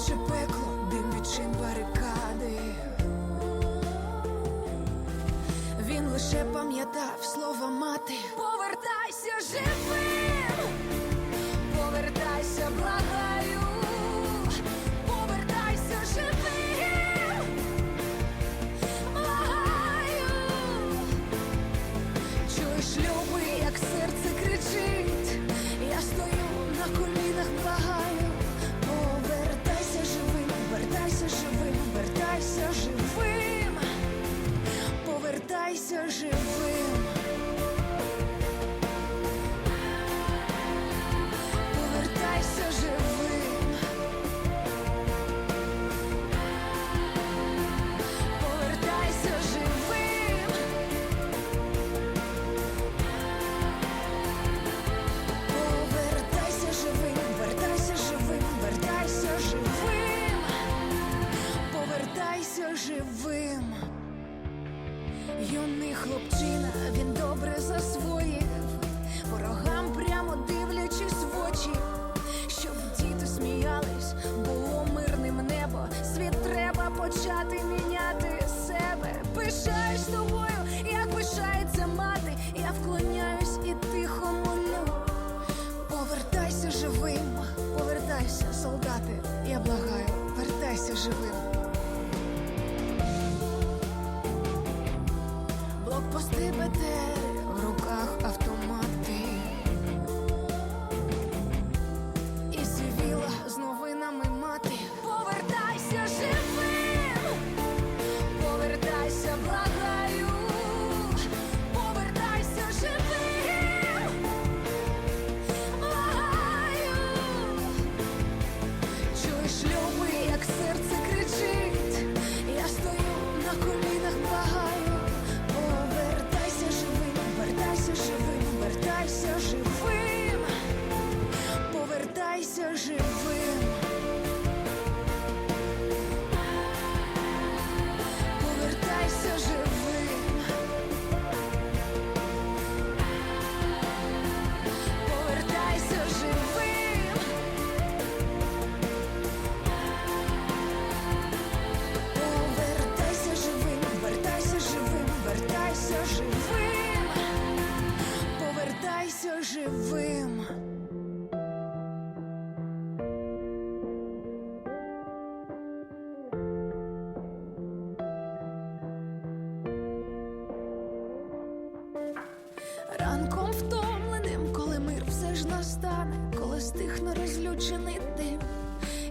Наче пекло, дим відчин барикади. Він лише пам'ятав слова мати. Повертайся живим, живим. Повертайся живим. Повертайся живим. Повертайся живим, вертайся живим, вертайся живим, повертайся живим. Юний хлопчина, він добре засвоїв, ворогам прямо дивлячись в очі, щоб діти сміялись, було мирним небо. Світ треба почати міняти себе. Пишаюсь тобою, як пишається мати. Я вклоняюсь і тихо Блокпости БТР, живим. Повертайся живим. Ранком втомленим, коли мир все ж настане, коли стихне розлючений дим,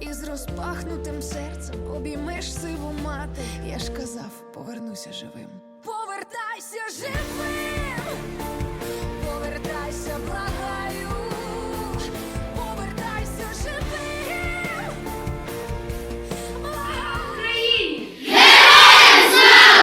і з розпахнутим серцем обіймеш сиву мати. Я ж казав, повернуся живим. Повертайся живим!